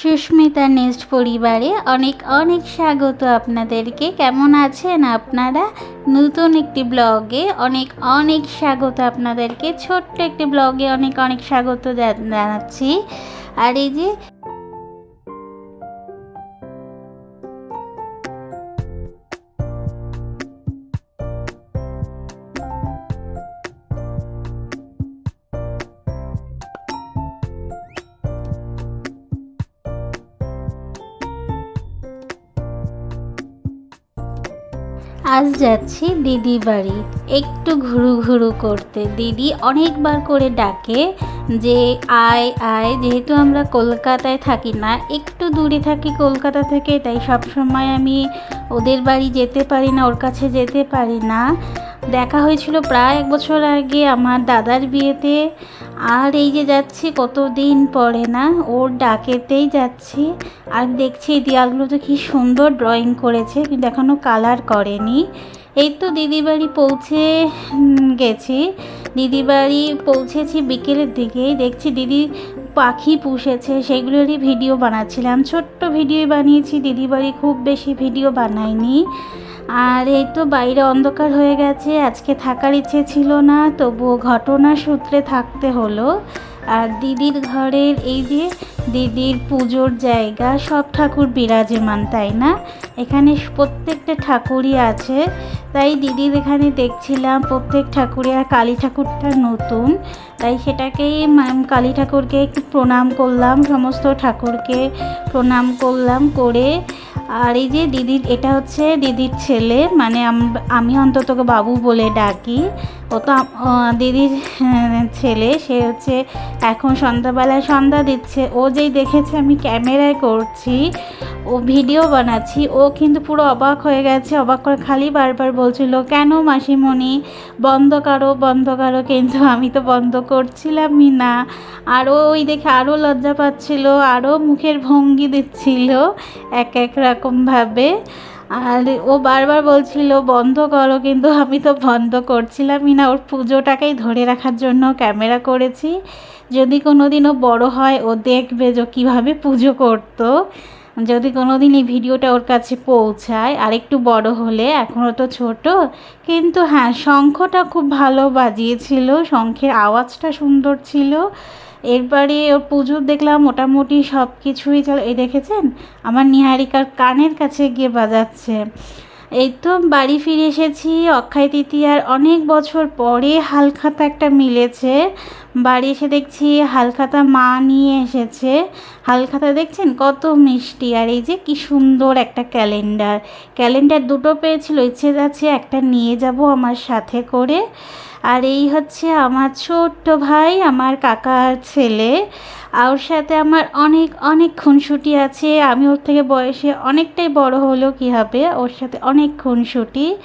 Susmita nest পরিবারে অনেক অনেক স্বাগত আপনাদেরকে। কেমন আছেন আপনারা? নতুন একটি ব্লগে অনেক অনেক স্বাগত আপনাদেরকে। ছোট্ট একটি ব্লগে অনেক অনেক স্বাগত জানাচ্ছি। আর এই যে আজ যাচ্ছি দিদি বাড়ি। একটু ঘুরু ঘুরু করতে। দিদি অনেকবার করে ডাকে যে, আয় আয়, যেহেতু আমরা কলকাতায় থাকি না, একটু দূরে থাকি, কলকাতা থেকে, তাই সব সময় আমি ওদের বাড়ি যেতে পারি না, ওর কাছে যেতে পারি না। দেখা হয়েছিল প্রায় এক বছর আগে আমার দাদার বিয়েতে। আর এই যে যাচ্ছি, কতদিন পরে না? ওর ডাকেতেই যাচ্ছি। আর দেখছি এই দেওয়ালগুলো তো কি সুন্দর ড্রয়িং করেছে, কিন্তু এখনও কালার করেনি। এই তো দিদি বাড়ি পৌঁছে গেছি। দিদিবাড়ি পৌঁছেছি বিকেলের দিকেই। দেখছি দিদি পাখি পুষেছে, সেগুলোরই ভিডিও বানাচ্ছিলাম। ছোট্ট ভিডিও বানিয়েছি দিদি বাড়ি খুব বেশি ভিডিও বানাইনি আর এই তো বাইরে অন্ধকার হয়ে গেছে, আজকে থাকার ইচ্ছে ছিল না, তবুও ঘটনা সূত্রে থাকতে হলো। আর দিদির ঘরের এই যে দিদির পুজোর জায়গা, সব ঠাকুর বিরাজমান, তাই না? এখানে প্রত্যেকটা ঠাকুরই আছে। তাই দিদির এখানে দেখছিলাম প্রত্যেক ঠাকুরে, আর কালী ঠাকুরটা নতুন। তাই সেটাকেই মা- কালী ঠাকুরকে প্রণাম করলাম, সমস্ত ঠাকুরকে প্রণাম করলাম করে আর এই যে দিদির, এটা হচ্ছে দিদির ছেলে মানে আমি অন্ততকে বাবু বলে ডাকি। ও তো দিদির ছেলে, সে হচ্ছে এখন সন্ধ্যাবেলায় সন্ধ্যা দিচ্ছে। ও যেই দেখেছে আমি ক্যামেরায় করছি, ও ভিডিও বানাচ্ছি, ও কিন্তু পুরো অবাক হয়ে গেছে, অবাক করে খালি বারবার বলছিল, কেন মাসিমণি? বন্ধ করো বন্ধ করো, কিন্তু আমি তো বন্ধ করছিলামই না। আরও ওই দেখে আরও লজ্জা পাচ্ছিল আরও মুখের ভঙ্গি দিচ্ছিল এক এক রকমভাবে আর ও বারবার বলছিল, বন্ধ করো, কিন্তু আমি তো বন্ধ করছিলামই না। ওর পুজোটাকেই ধরে রাখার জন্য ক্যামেরা করেছি। যদি কোনো দিনও বড়ো হয়, ও দেখবে যে কীভাবে পুজো করতো। যদি কোনো দিন এই ভিডিওটা ওর কাছে পৌঁছায়, আর একটু বড় হলে এখনও তো ছোট। কিন্তু হ্যাঁ শঙ্খটা খুব ভালো বাজিয়েছিল, শঙ্খের আওয়াজটা সুন্দর ছিল। এরপরে ওর পুজো দেখলাম, মোটামুটি সব কিছুই চলো, এই দেখেছেন? আমার নিহারিকার কানের কাছে গিয়ে বাজাচ্ছে। এই তো বাড়ি ফিরে এসেছি, অক্ষয় তৃতীয়ার অনেক বছর পরে হালখাতা একটা মিলেছে। বাড়ি এসে দেখছি হালখাতা মা নিয়ে এসেছে। হালখাতা দেখছেন? কত মিষ্টি, আর এই যে কি সুন্দর একটা ক্যালেন্ডার। ক্যালেন্ডার দুটো পেয়েছিল, ইচ্ছে যাচ্ছে একটা নিয়ে যাব আমার সাথে করে। আর এই হচ্ছে আমার ছোট্ট ভাই, আমার কাকার ছেলে। আর সাথে আমার অনেক অনেক খুনসুটি আছে। আমি ওর থেকে বয়সে অনেকটাই বড় হলো কী হবে? ওর সাথে অনেক খুনসুটি।